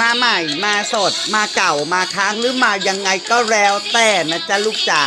มาใหม่มาสดมาเก่ามาค้างหรือมายังไงก็แล้วแต่นะจ๊ะลูกจ๋า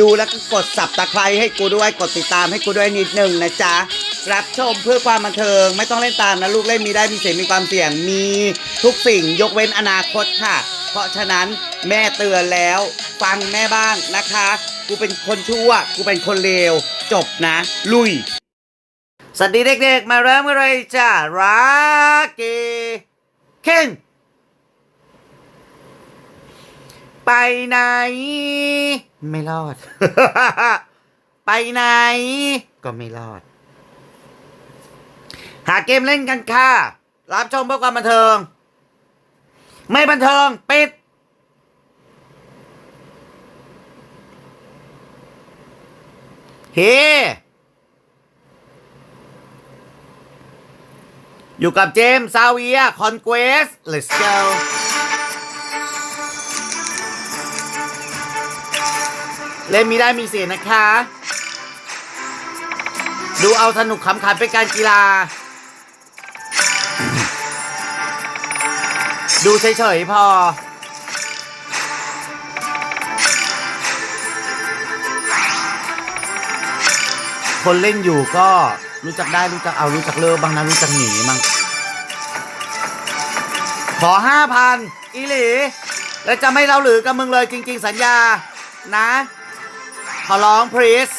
ดูแล้วก็กดสับตะไคร้ให้กูด้วยกดติดตามให้กูด้วยนิดหนึ่งนะจ๊ะรับชมเพื่อความบันเทิงไม่ต้องเล่นตามนะลูกเล่นมีได้มีเสียงมีความเสี่ยงมีทุกสิ่งยกเว้นอนาคตค่ะ เพราะฉะนั้นแม่เตือนแล้วฟังแม่บ้างนะคะ กูเป็นคนชั่ว กูเป็นคนเลวจบนะ ลุย สวัสดีเด็กๆ มาเริ่มกันเลยจ้ารักเกเข่ง ไปไหน ไม่รอด ไปไหน ก็ไม่รอด หาเกมเล่นกันค่ะ รับชมเพื่อความบันเทิง ไม่บันเทิง ปิดเฮ อยู่กับเจมส์ซาเวีย คอนเกวส let's go เล่นมีได้มีเสียนะคะ ดูเอาสนุกขำขันเป็นการกีฬา ดูเฉยๆพอ คนเล่นอยู่ก็รู้จักได้รู้จักเอารู้จักเลิกบ้างนะรู้จักหนีบ้างขอห้าพันอีหลี แล้วจะไม่เล่าหรือกับมึงเลยจริง ๆ สัญญานะ อร้อง please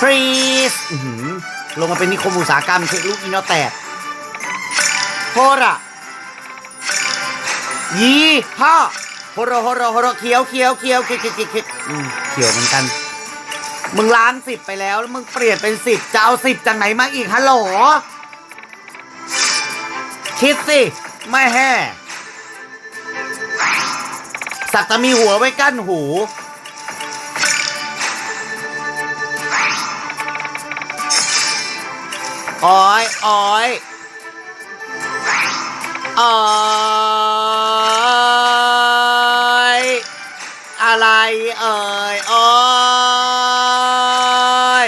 please ลงมาเป็นนิคมอุตสาหกรรมเช็คลูกอีนอแตกโฮระยีฮ่าโฮโรโฮโรโฮโรเขียวเขียวเขียวเขียวเขียวเขียวเขียวอืมเขียวเหมือนกัน มึงล้านสิบไปแล้วแล้วมึงเปลี่ยนเป็นสิบจะเอาสิบจากไหนมาอีกฮัลโหลคิดสิไม่แห่สักแต่มีหัวไว้กั้นหู อ้อยอ้อยอ้อยอะไรเอ่ยอ้อย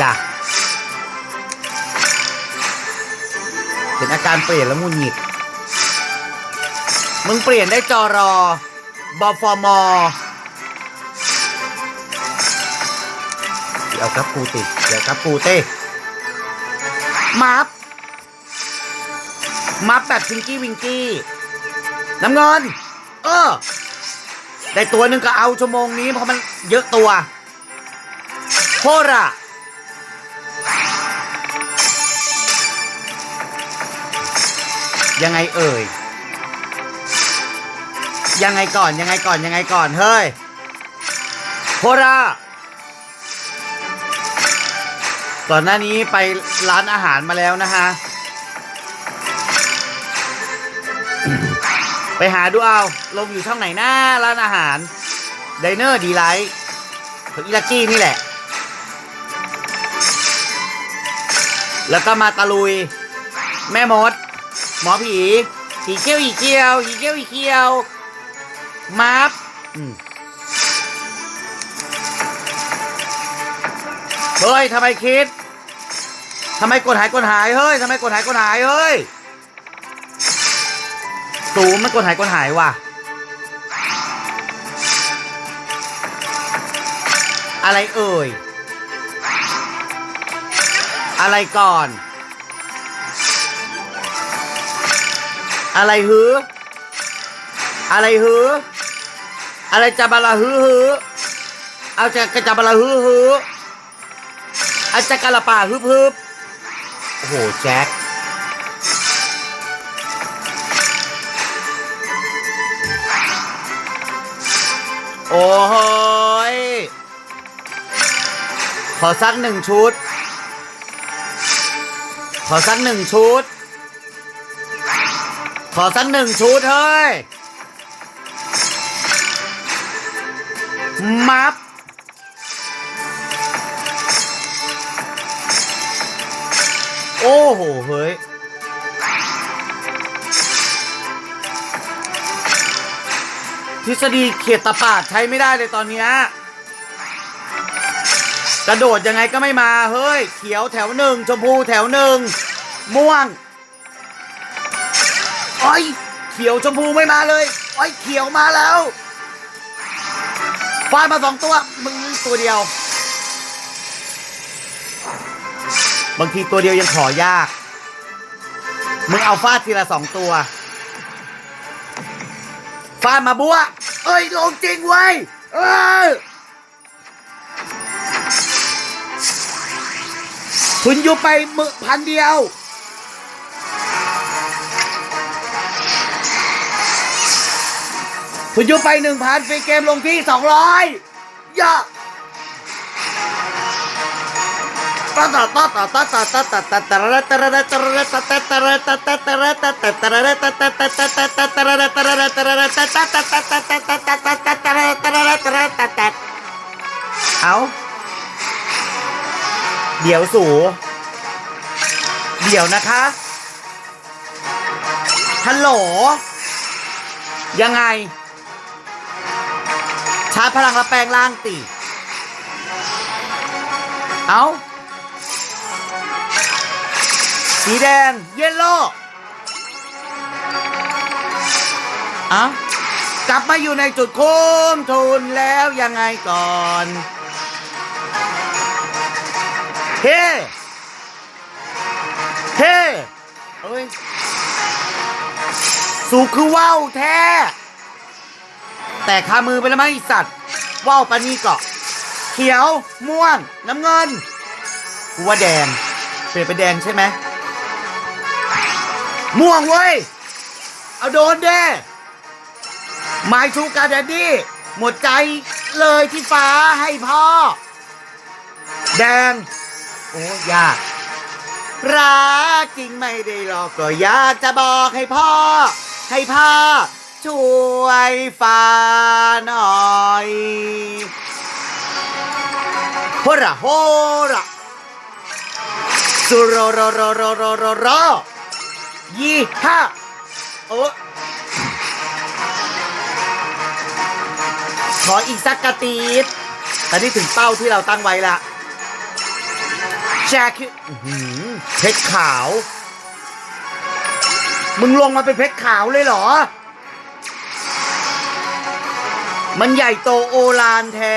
จ้ะเห็นอาการเปลี่ยนแล้วงุนหงิดมึงเปลี่ยนได้จอรอบอฟอมอ เดี๋ยวเอาครับกูติดเดี๋ยวครับกูเต้มัฟมัฟแบบชิงกี้วิงกี้น้ำเงินเออได้ตัวหนึ่งก็เอาชั่วโมงนี้เพราะมันเยอะตัวโคระยังไงเอ่ย ยังไงก่อนยังไงก่อนยังไงก่อนเฮ้ยโครา ก่อนหน้านี้ไปร้านอาหารมาแล้วนะฮะ ไปหาดูเอา ลงอยู่ช่องไหนหน้าร้านอาหารไดเนอร์ดีไลท์ของอิลักกี้นี่แหละ แล้วก็มาตะลุย แม่มด หมอผีผีเกี้ยวอีเกี้ยวผีเกี้ยวอีเกี้ยวมาร์ฟ เฮ้ยทำไมคิดทำไมกดหายกดหายเฮ้ยทำไมกดหายกดหายเฮ้ยตูมมันกดหายกดหายว่ะ อะไรเอ่ย อะไรก่อน อะไรฮือ อะไรฮือ อะไรจะบาลาฮือฮือ เอาจะกระจับบาลาฮือฮือ อาจะกะละป่าฮึบฮึบโอ้โห แจ็คโอ้โหยขอสักหนึ่งชุด ขอสักหนึ่งชุด ขอสักหนึ่งชุดเฮ้ย มัฟ โห เฮ้ย ทฤษฎีเขียดตาปาดใช้ไม่ได้เลยตอนนี้กระโดดยังไงก็ไม่มา เฮ้ย เขียวแถวหนึ่งชมพูแถวหนึ่งม่วงโอ้ยเขียวชมพูไม่มาเลยโอ้ยเขียวมาแล้วฟาดมาสองตัว มึงตัวเดียว บางทีตัวเดียวยังขอยาก มึงเอาฟาดทีละสองตัว ฟาดมาบัว เอ้ย ลงจริงเว้ย เออคุณอยู่ไปมือพันเดียว คุณอยู่ไปหนึ่งพันฟรีเกมลงที่สองร้อยยา เอาเดี๋ยวสู เดี๋ยวนะคะฮัลโหล ยังไง ชาร์จพลังและแปลงล่างตีเอา้า สีแดง เยลโล่เอากลับมาอยู่ในจุดโค้งทุนแล้วยังไงก่อน เฮ้เฮ้เอ้ยสูคือว่าวแท้ แต่คามือไปแล้วมั้งไอสัตว์ว่าวปานี่เกาะ เขียว ม่วง น้ำเงินกูว่าแดง เปลี่ยนเป็นแดงใช่ไหม ม่วงเว้ย เอาโดนเด้ไมชูการแดดดี้ หมดใจเลยที่ฟ้าให้พ่อ แดง โอ้ยาก รักจริงไม่ได้หรอกก็อยากจะบอกให้พ่อ ให้พ่อ ช่วยฟ้าหน่อยโฮระโฮระสุโรโรรรรรร ยี่ห้าโอ้ขออีกสักกระตีดตอนนี้ถึงเป้าที่เราตั้งไว้ละแจ็คอื้อหือเพชรขาว มึงลงมาเป็นเพชรขาวเลยเหรอ มันใหญ่โตโอลานแท้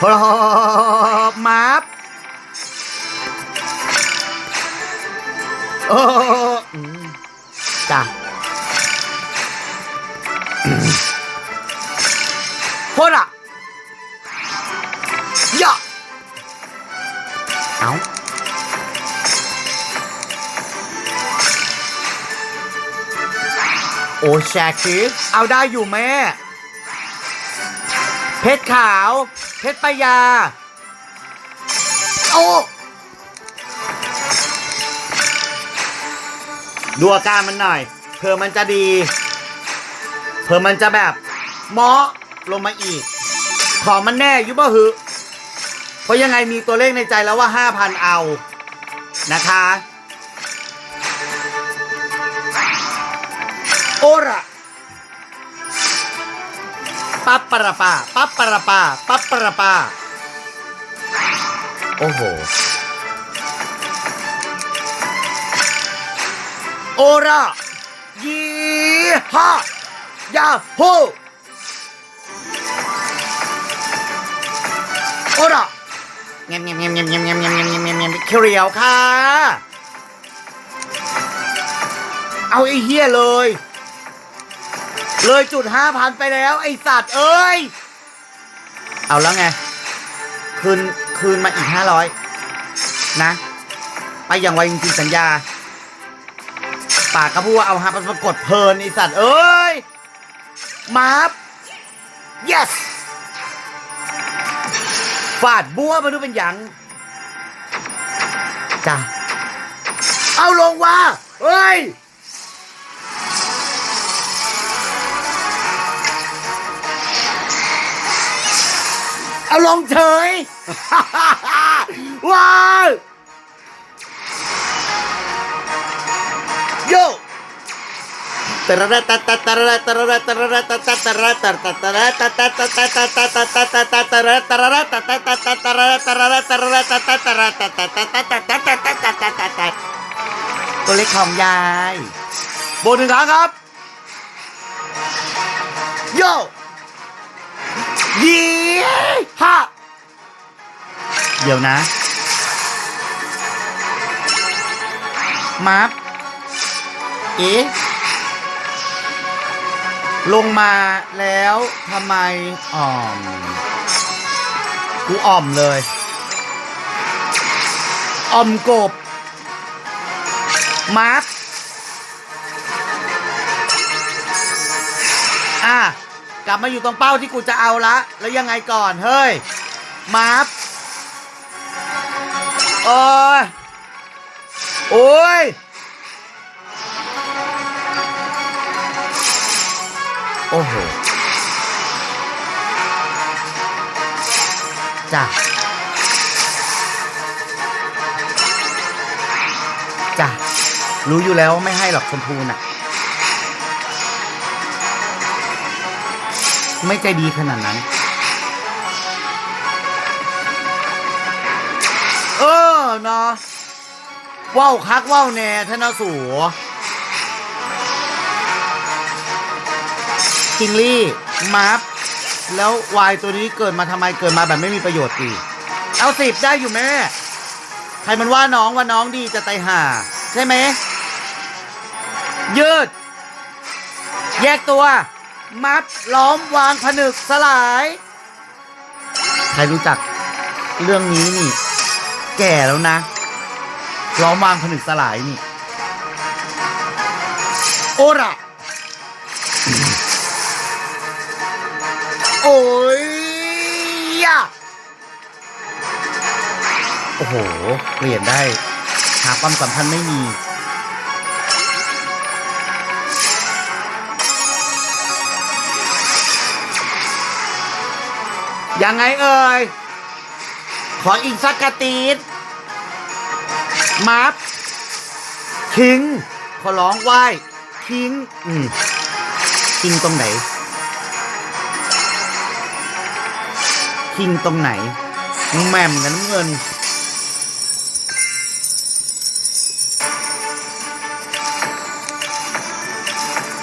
พอมาบโอ้อืมจ้ะโฮละยะเอาโอ้แชคิสเอาได้อยู่แม่ เพชรขาว เพชรปยา โอ้ดูอาการมันหน่อยเผื่อมันจะดีเผื่อมันจะแบบเหมาะลงมาอีก ของมันแน่อยุบะหือเพราะยังไงมีตัวเลขในใจแล้วว่า 5,000 เอา นะคะ โอระ ปัปปะระปาปัปปะระปาปัปปะระปาโอ้โห โอระยี่ห้ายาโฮโอระเงียบเงียบเงียบเงียบเงียบเงียบเงียบเงียบเงียบเงียบเงียบเขียวค่ะ เอาไอ้เหี้ยเลย เลยจุดห้าพันไปแล้ว ไอสัตว์เอ้ย เอาแล้วไง คืน คืนมาอีกห้าร้อยนะ ไปอย่างไวจริงๆสัญญา ปากก็พูดว่าเอาฮาปรากฏเพลินไอสัตว์เอ้ยมาร์ yes ฟาดบัวมาดูเป็นหยังจ้ะเอาลงว่าเฮ้ย เอาลงเฉย ว้าวโยตระระตะตะตระระตระระตระระตะตะตระระตะตะตระตะตะตะตะตะตะตะตะตะตะตะระตระระตะตะตะตะตะระตระระตระระตะตะตระตะตะตะตะตะตะตะตะตะตะตะตะตัวเล็กของยายโบนหนึ่งครั้งครับโยยี่ ห้าเดี๋ยวนะมาร์ฟเอ๊ะลงมาแล้วทำไมอ่อม กูอ่อมเลย อ่อมกบ มาร์ฟอะ กลับมาอยู่ตรงเป้าที่กูจะเอาละ แล้วยังไงก่อน เฮ้ย มาร์ฟโอ้ย โอ้ย โอ้โห จ้ะ จ้ะ รู้อยู่แล้วว่าไม่ให้หรอกชมพูน่ะ ไม่ใจดีขนาดนั้น เออเนาะว้าวคักว้าวแน่ทนาสัวคิงลี่มาร์ฟแล้ววายตัวนี้เกิดมาทำไมเกิดมาแบบไม่มีประโยชน์ดีเอาสิบได้อยู่แม่ ใครมันว่าน้องว่าน้องดีจะไตายห่า ใช่ไหมยืด แยกตัว มัดล้อมวางผนึกสลาย ใครรู้จักเรื่องนี้นี่ แก่แล้วนะ ล้อมวางผนึกสลายนี่ โอระโอ้ยยะโอ้โห เปลี่ยนได้ หาความสัมพันธ์ไม่มี ยังไงเอ่ย ขออีกสักกระตีดมาร์ฟคิง ขอร้องไหว้คิง อืมคิงตรงไหนคิงตรงไหน แม่มกับน้ำเงิน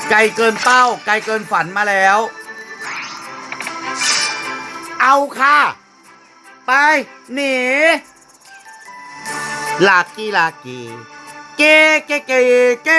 ไกลเกินเป้า ไกลเกินฝันมาแล้ว เอาค่ะ ไปหนีลากีลากีเกเกเกเก